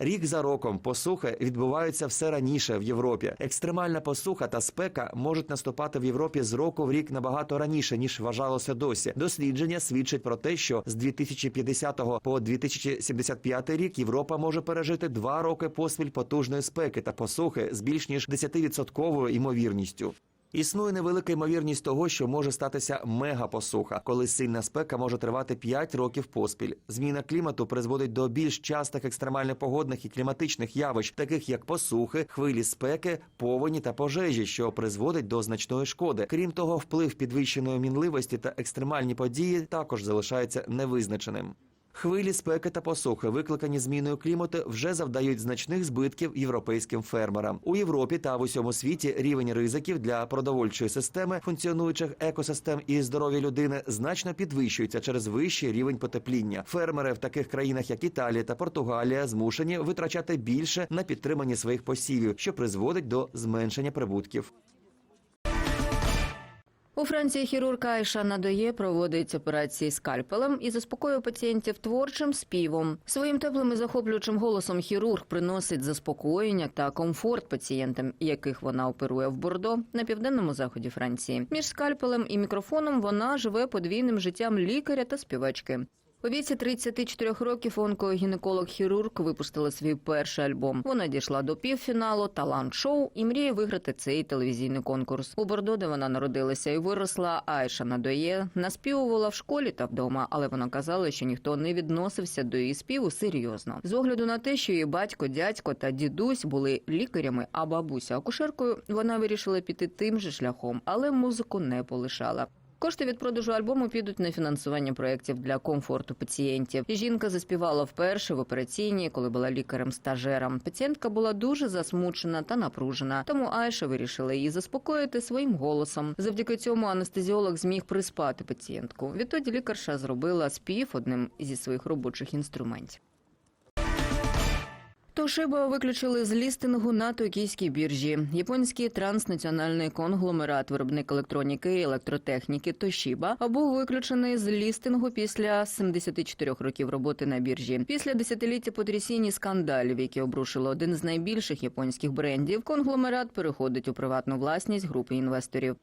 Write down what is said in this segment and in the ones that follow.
Рік за роком посухи відбуваються все раніше в Європі. Екстремальна посуха та спека можуть наступати в Європі з року в рік набагато раніше ніж вважалося досі. Дослідження свідчить про те, що з 2050 по 2075 рік Європа може пережити два роки поспіль потужної спеки та посухи з більш ніж 10% ймовірністю. Існує невелика ймовірність того, що може статися мегапосуха, коли сильна спека може тривати 5 років поспіль. Зміна клімату призводить до більш частих екстремальних погодних і кліматичних явищ, таких як посухи, хвилі спеки, повені та пожежі, що призводить до значної шкоди. Крім того, вплив підвищеної мінливості та екстремальні події також залишається невизначеним. Хвилі спеки та посухи, викликані зміною клімату, вже завдають значних збитків європейським фермерам. У Європі та в усьому світі рівень ризиків для продовольчої системи, функціонуючих екосистем і здоров'я людини значно підвищується через вищий рівень потепління. Фермери в таких країнах, як Італія та Португалія, змушені витрачати більше на підтримання своїх посівів, що призводить до зменшення прибутків. У Франції хірург Айша Надоє проводить операції скальпелем і заспокоює пацієнтів творчим співом. Своїм теплим і захоплюючим голосом хірург приносить заспокоєння та комфорт пацієнтам, яких вона оперує в Бордо на південному заході Франції. Між скальпелем і мікрофоном вона живе подвійним життям лікаря та співачки. У віці 34 років онкогінеколог-хірург випустила свій перший альбом. Вона дійшла до півфіналу талант-шоу і мріє виграти цей телевізійний конкурс. У Бордо, де вона народилася і виросла, Айша Надоє наспівувала в школі та вдома, але вона казала, що ніхто не відносився до її співу серйозно. З огляду на те, що її батько, дядько та дідусь були лікарями, а бабуся акушеркою, вона вирішила піти тим же шляхом, але музику не полишала. Кошти від продажу альбому підуть на фінансування проєктів для комфорту пацієнтів. Жінка заспівала вперше в операційній, коли була лікарем-стажером. Пацієнтка була дуже засмучена та напружена, тому Айша вирішила її заспокоїти своїм голосом. Завдяки цьому анестезіолог зміг приспати пацієнтку. Відтоді лікарша зробила спів одним зі своїх робочих інструментів. Тошиба виключили з лістингу на токійській біржі. Японський транснаціональний конгломерат, виробник електроніки і електротехніки Тошіба, був виключений з лістингу після 74 років роботи на біржі. Після десятиліття потрясінь скандалів, які обрушили один з найбільших японських брендів, конгломерат переходить у приватну власність групи інвесторів.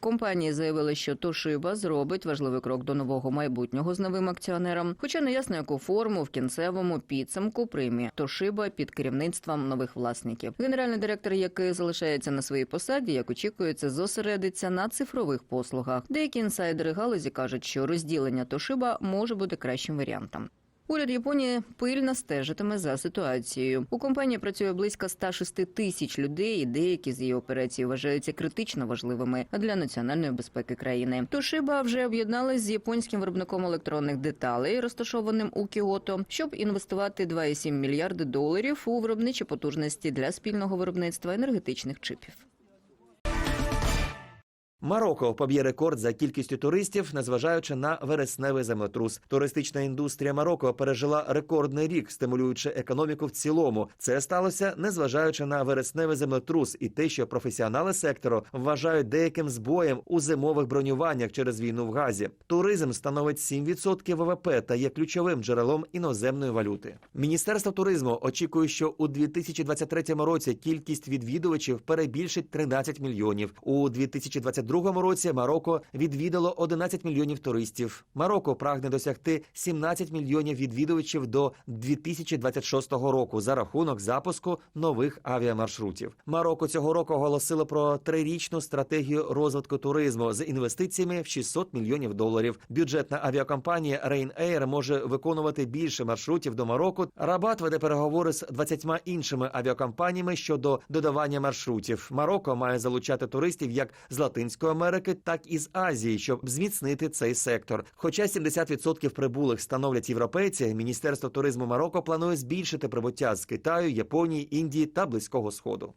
Компанії заявили, що Тошиба зробить важливий крок до нового майбутнього з новим акціонером. Хоча не ясно, яку форму в кінцевому підсумку прийме Тошиба під керівництвом нових власників. Генеральний директор, який залишається на своїй посаді, як очікується, зосередиться на цифрових послугах. Деякі інсайдери галузі кажуть, що розділення Тошиба може бути кращим варіантом. Уряд Японії пильно стежитиме за ситуацією. У компанії працює близько 106 тисяч людей, і деякі з її операцій вважаються критично важливими для національної безпеки країни. Тошиба вже об'єдналась з японським виробником електронних деталей, розташованим у Кіото, щоб інвестувати 2,7 мільярди доларів у виробничі потужності для спільного виробництва енергетичних чипів. Марокко поб'є рекорд за кількістю туристів, незважаючи на вересневий землетрус. Туристична індустрія Марокко пережила рекордний рік, стимулюючи економіку в цілому. Це сталося незважаючи на вересневий землетрус і те, що професіонали сектору вважають деяким збоєм у зимових бронюваннях через війну в Газі. Туризм становить 7% ВВП та є ключовим джерелом іноземної валюти. Міністерство туризму очікує, що у 2023 році кількість відвідувачів перебільшить 13 мільйонів. У 2022 році Марокко відвідало 11 мільйонів туристів. Марокко прагне досягти 17 мільйонів відвідувачів до 2026 року за рахунок запуску нових авіамаршрутів. Марокко цього року оголосило про трирічну стратегію розвитку туризму з інвестиціями в 600 мільйонів доларів. Бюджетна авіакомпанія Ryanair може виконувати більше маршрутів до Марокко. Рабат веде переговори з 20 іншими авіакомпаніями щодо додавання маршрутів. Марокко має залучати туристів як з Латинської Америки, так і з Азії, щоб зміцнити цей сектор. Хоча 70% прибулих становлять європейці, міністерство туризму Марокко планує збільшити прибуття з Китаю, Японії, Індії та Близького Сходу.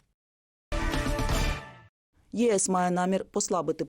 ЄС має намір послабити